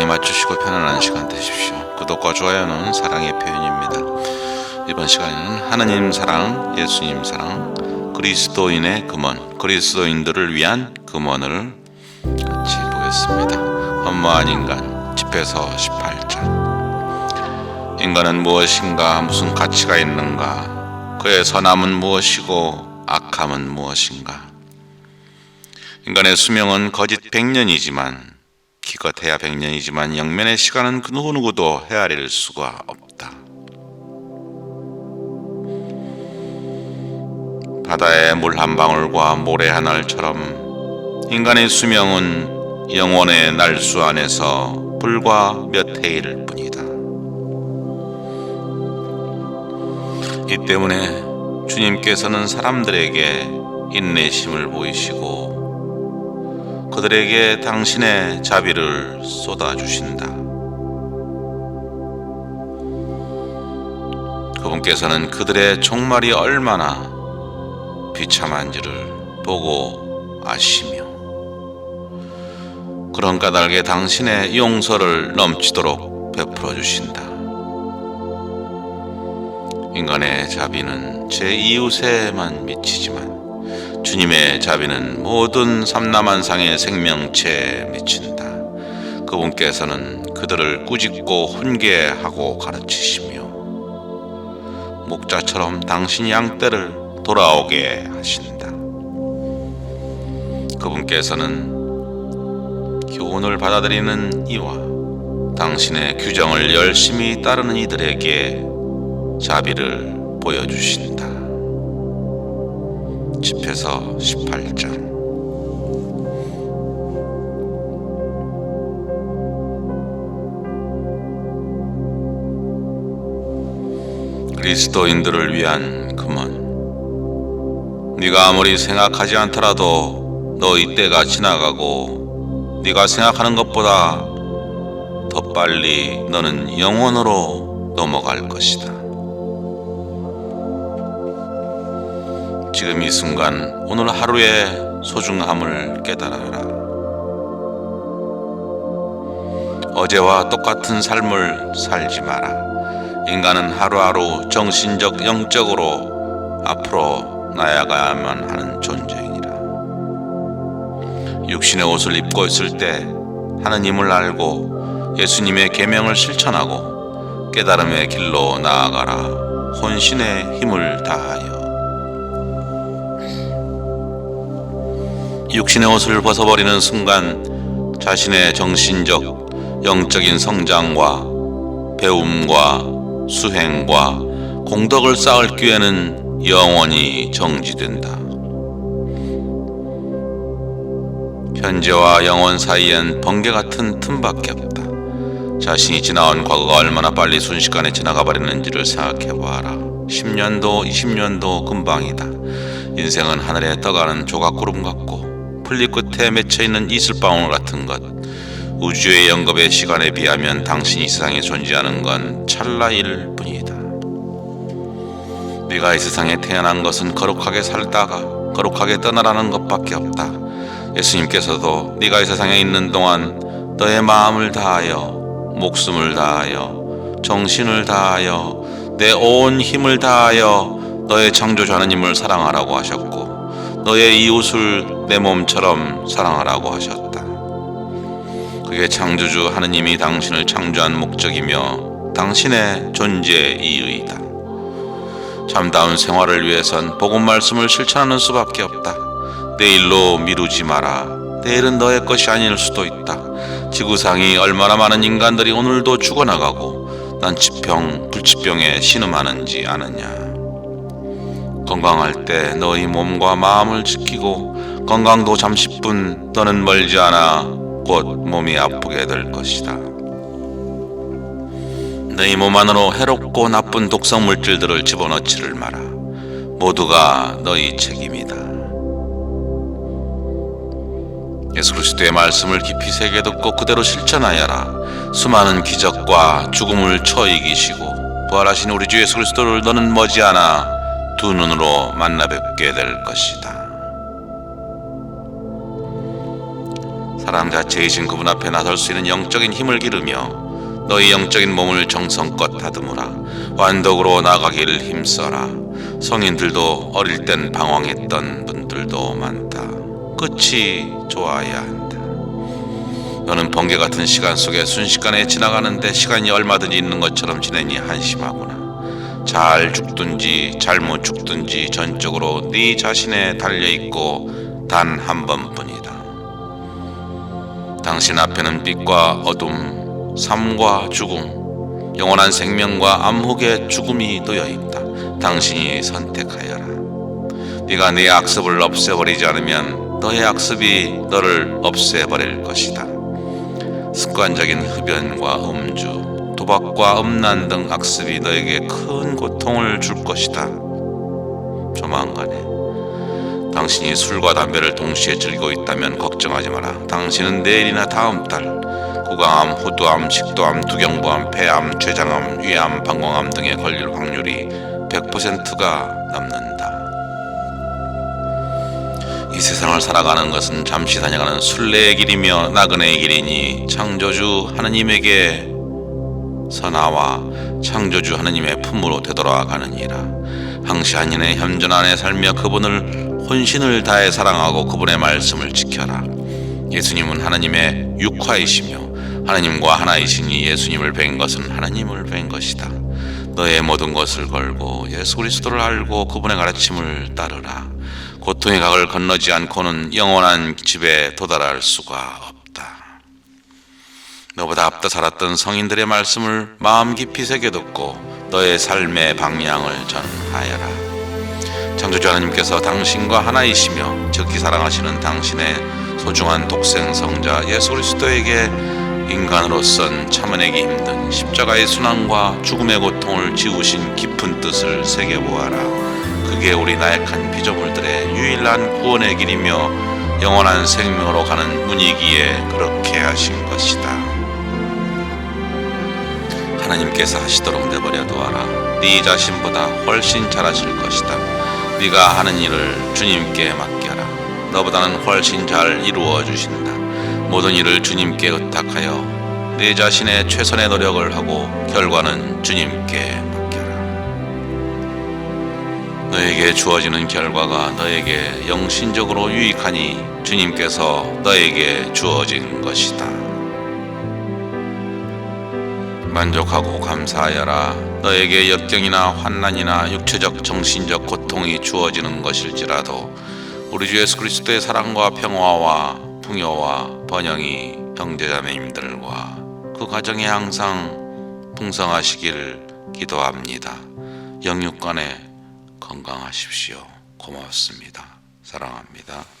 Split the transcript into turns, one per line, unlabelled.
적당히 맞추시고 편안한 시간 되십시오. 구독과 좋아요는 사랑의 표현입니다. 이번 시간에는 하나님 사랑, 예수님 사랑, 그리스도인의 금원, 그리스도인들을 위한 금원을 같이 보겠습니다. 험무한 인간, 집에서 18장. 인간은 무엇인가, 무슨 가치가 있는가, 그의 선함은 무엇이고, 악함은 무엇인가. 인간의 수명은 거짓 100년이지만 기껏해야 100년이지만 영면의 시간은 그 누구 누구도 헤아릴 수가 없다. 바다의 물 한 방울과 모래 한 알처럼 인간의 수명은 영원의 날수 안에서 불과 몇 해일 뿐이다. 이 때문에 주님께서는 사람들에게 인내심을 보이시고 그들에게 당신의 자비를 쏟아주신다. 그분께서는 그들의 종말이 얼마나 비참한지를 보고 아시며 그런 까닭에 당신의 용서를 넘치도록 베풀어 주신다. 인간의 자비는 제 이웃에만 미치지만 주님의 자비는 모든 삼남한상의 생명체에 미친다. 그분께서는 그들을 꾸짖고 훈계하고 가르치시며 목자처럼 당신 양떼를 돌아오게 하신다. 그분께서는 교훈을 받아들이는 이와 당신의 규정을 열심히 따르는 이들에게 자비를 보여주신다. 집에서 18장 그리스도인들을 위한 금원 네가 아무리 생각하지 않더라도 너 이때가 지나가고 네가 생각하는 것보다 더 빨리 너는 영원으로 넘어갈 것이다. 지금 이 순간 오늘 하루의 소중함을 깨달아라. 어제와 똑같은 삶을 살지 마라. 인간은 하루하루 정신적, 영적으로 앞으로 나아가야만 하는 존재이니라. 육신의 옷을 입고 있을 때 하느님을 알고 예수님의 계명을 실천하고 깨달음의 길로 나아가라. 혼신의 힘을 다하여 육신의 옷을 벗어버리는 순간 자신의 정신적, 영적인 성장과 배움과 수행과 공덕을 쌓을 기회는 영원히 정지된다. 현재와 영원 사이엔 번개 같은 틈밖에 없다. 자신이 지나온 과거가 얼마나 빨리 순식간에 지나가 버리는지를 생각해 보아라. 10년도, 20년도 금방이다. 인생은 하늘에 떠가는 조각구름 같고 풀리 끝에 맺혀 있는 이슬방울 같은 것. 우주의 영겁의 시간에 비하면 당신이 세상에 존재하는 건 찰나일 뿐이다. 네가 이 세상에 태어난 것은 거룩하게 살다가 거룩하게 떠나라는 것밖에 없다. 예수님께서도 네가 이 세상에 있는 동안 너의 마음을 다하여 목숨을 다하여 정신을 다하여 내 온 힘을 다하여 너의 창조주 하나님을 사랑하라고 하셨고 너의 이웃을 내 몸처럼 사랑하라고 하셨다. 그게 창조주 하느님이 당신을 창조한 목적이며 당신의 존재 이유이다. 참다운 생활을 위해선 복음 말씀을 실천하는 수밖에 없다. 내일로 미루지 마라. 내일은 너의 것이 아닐 수도 있다. 지구상이 얼마나 많은 인간들이 오늘도 죽어나가고 난치병, 불치병에 신음하는지 아느냐. 건강할 때 너희 몸과 마음을 지키고 건강도 잠시뿐 너는 멀지 않아 곧 몸이 아프게 될 것이다. 너희 몸 안으로 해롭고 나쁜 독성 물질들을 집어넣지를 마라. 모두가 너희 책임이다. 예수 그리스도의 말씀을 깊이 새겨 듣고 그대로 실천하여라. 수많은 기적과 죽음을 쳐 이기시고 부활하신 우리 주 예수 그리스도를 너는 머지않아 두 눈으로 만나 뵙게 될 것이다. 사랑 자체이신 그분 앞에 나설 수 있는 영적인 힘을 기르며 너희 영적인 몸을 정성껏 다듬으라. 완덕으로 나가기를 힘써라. 성인들도 어릴 땐 방황했던 분들도 많다. 끝이 좋아야 한다. 너는 번개 같은 시간 속에 순식간에 지나가는데 시간이 얼마든지 있는 것처럼 지내니 한심하구나 잘 죽든지 잘못 죽든지 전적으로 네 자신에 달려 있고 단 한 번뿐이다 당신 앞에는 빛과 어둠, 삶과 죽음, 영원한 생명과 암흑의 죽음이 놓여 있다. 당신이 선택하여라. 네가 네 악습을 없애버리지 않으면 너의 악습이 너를 없애버릴 것이다. 습관적인 흡연과 음주, 도박과 음란 등 악습이 너에게 큰 고통을 줄 것이다. 조만간에 당신이 술과 담배를 동시에 즐기고 있다면 걱정하지 마라. 당신은 내일이나 다음 달 구강암, 후두암, 식도암, 두경부암, 폐암, 췌장암, 위암, 방광암 등에 걸릴 확률이 100%가 넘는다. 이 세상을 살아가는 것은 잠시 다녀가는 순례의 길이며 나그네의 길이니 창조주 하느님에게 서 나와 창조주 하느님의 품으로 되돌아가느니라. 항시한 인의 현존 안에 살며 그분을 혼신을 다해 사랑하고 그분의 말씀을 지켜라. 예수님은 하나님의 육화이시며 하나님과 하나이시니 예수님을 뵌 것은 하나님을 뵌 것이다. 너의 모든 것을 걸고 예수 그리스도를 알고 그분의 가르침을 따르라. 고통의 각을 건너지 않고는 영원한 집에 도달할 수가 없다. 너보다 앞서 살았던 성인들의 말씀을 마음 깊이 새겨 듣고 너의 삶의 방향을 전하여라. 창조주 하나님께서 당신과 하나이시며 적기 사랑하시는 당신의 소중한 독생 성자 예수 그리스도에게 인간으로선 참아내기 힘든 십자가의 순환과 죽음의 고통을 지우신 깊은 뜻을 새겨보아라. 그게 우리 나약한 피조물들의 유일한 구원의 길이며 영원한 생명으로 가는 문이기에 그렇게 하신 것이다. 하나님께서 하시도록 내버려 두어라. 네 자신보다 훨씬 잘하실 것이다. 네가 하는 일을 주님께 맡겨라. 너보다는 훨씬 잘 이루어 주신다. 모든 일을 주님께 의탁하여 네 자신의 최선의 노력을 하고 결과는 주님께 맡겨라. 너에게 주어지는 결과가 너에게 영신적으로 유익하니 주님께서 너에게 주어진 것이다. 만족하고 감사하여라. 너에게 역경이나 환난이나 육체적 정신적 고통이 주어지는 것일지라도 우리 주 예수 그리스도의 사랑과 평화와 풍요와 번영이 형제자매님들과 그 가정에 항상 풍성하시기를 기도합니다. 영육간에 건강하십시오. 고맙습니다. 사랑합니다.